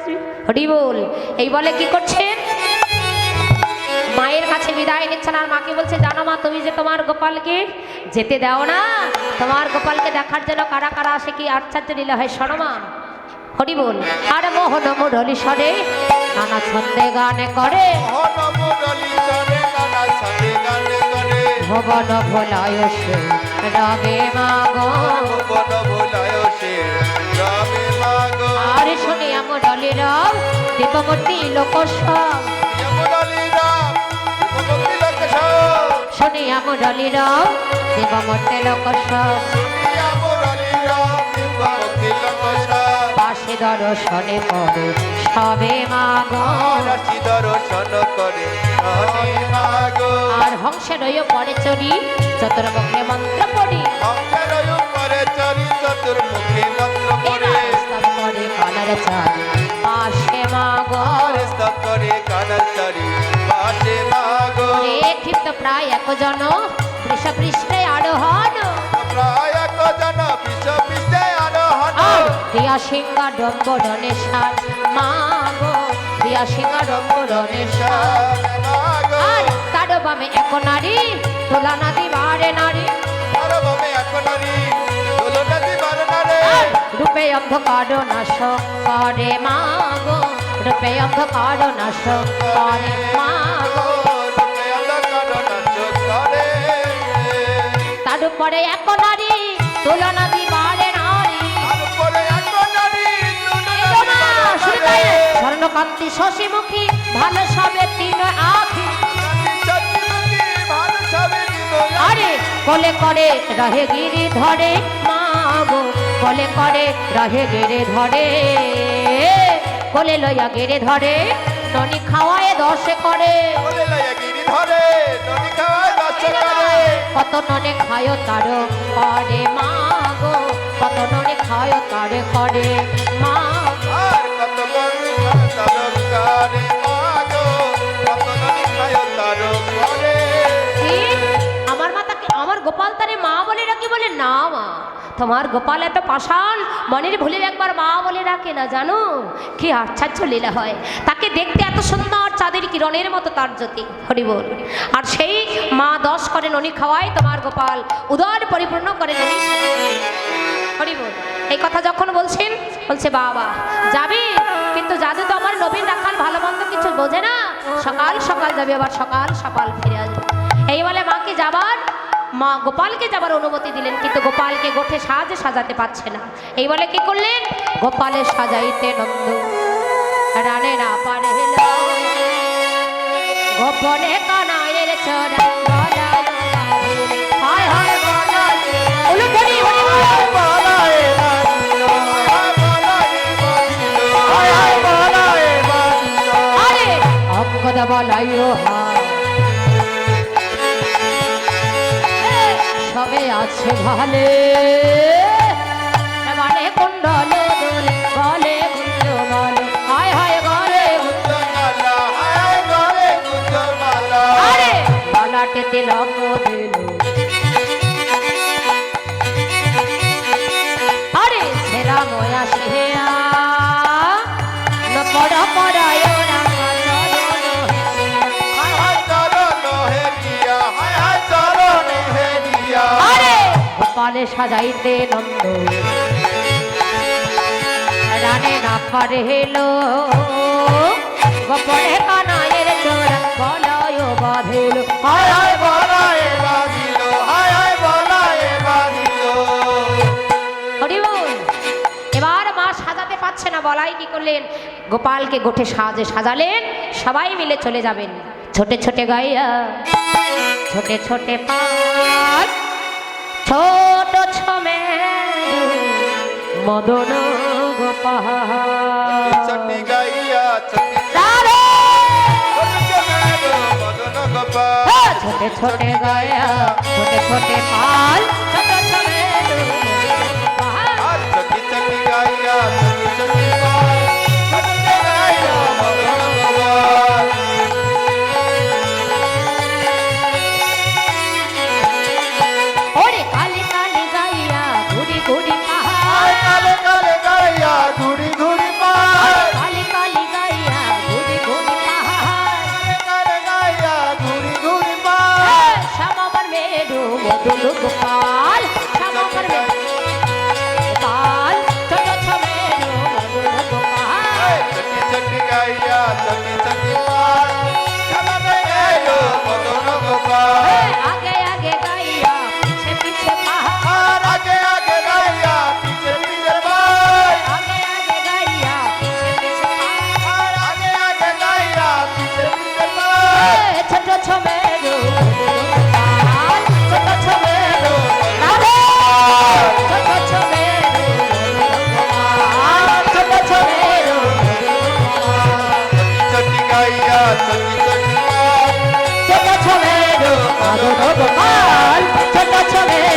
আসবি হরি বল এই বলে কি করছেন মায়ের কাছে বিদায় নিচ্ছেন আর মাকে বলছে জানো মা তুমি যে তোমার গোপালকে যেতে দাও না তোমার গোপালকে দেখার জন্য কারা কারা আসে কি আশ্চর্য লীলা হয় শোনো মা। হরি বল আর মোহন মুরলি সরে নানা ছন্দে গানে করে। ভবন ভোলায় সে রবে মাগো ভুবন ভোলায় সে রবে আর শুনি আমার রব দেবমূর্তি মুরলী রাম ভগবতী লোক শুনি আমার রব দেবমূর্তি লোক পাশে দর্শনে পড়ে সবে মাগো। দর্শন করে আর হংসের পরে চড়ি চতুর্মুখে মন্ত্র পড়ি। অঙ্কের করে পাশে মাগো স্তব করে কানার পাশে মাগো রে ক্ষিপ্ত প্রায় একজন। বৃষ আরোহণ। প্রায় এক জন আরোহণ। দিয়া সিংহা ডম্বরণে সার। মাগো দিয়া সিংহা ডম্বরণে সার। আর তার বামে এক নারী তোলা নাদি বারে নারী। আর বামে এক নারী। রূপে অন্ধকার নাশ করে মাগো রূপে অন্ধকার নাশ করে করে তার উপরে এক নারী তোলা নাদি বারে নারী আর উপরে এক নারী দোলনা এই তো মা, দিবার নারে। স্বর্ণকান্তি শশী মুখী ভালো সবে তিন আখি। আরে কলে করে রহে গিরি ধরে মাগো। কলে করে রহে গেড়ে ধরে। কলে লইয়া গেড়ে ধরে ননি খাওয়ায় দশে করে। কত ননে খায় তার করে মা গো কত ননে খায় তার করে। মা না মা তোমার গোপাল এত পাষাণ, মনের ভুলে একবার মা বলে রাখে না জানো? কি আচ্ছাচ্ছ লীলা হয়। তাকে দেখতে এত সুন্দর চাঁদের কিরণের মতো তার জ্যোতি। হরিবল আর সেই মা দশ করে ননি খাওয়ায়, তোমার গোপাল উদর পরিপূর্ণ করে ননি হরি বল। এই কথা যখন বলছেন, বলছে, বাবা, যাবি? কিন্তু জাদু তো আমার নবীন রাখাল ভালো মন্দ কিছু বোঝে না। সকাল সকাল যাবি, আবার সকাল সকাল ফিরে আসবে। এই বলে মাকে যাবার মা গোপালকে যাবার অনুমতি দিলেন কিন্তু গোপালকে গোঠে সাজে সাজাতে পারছে না। এই বলে কি করলেন? গোপালের সাজাইতে নন্দ রানে না পারে গোপনে কানায়ের হায় হায় বলাইও সবে আছে ভালে। মানে কুণ্ডল দোলে, গলে গুঞ্জ হায় হায় গলে আরে গলাটে তিলক দিল। আরে, সেরা ময়া সেরা গোপালে সাজাইতে নন্দ। রানে না পারে হেলো। গোপনে কানায়ের চোর বলয় বাঁধিল হায় হায় হরি বল। এবার মা সাজাতে পারছে না বলাই কি করলেন? গোপালকে গোঠে সাজে সাজালেন সবাই মিলে চলে যাবেন। ছোটে ছোটে গাইয়া ছোটে ছোটে পাল ছোট ছমে মদন গোপাল। চটি গাইয়া চটি ছোটে ছোটে গায়া ছোটে ছোটে পাল ছোট ছোট ছোট ছোট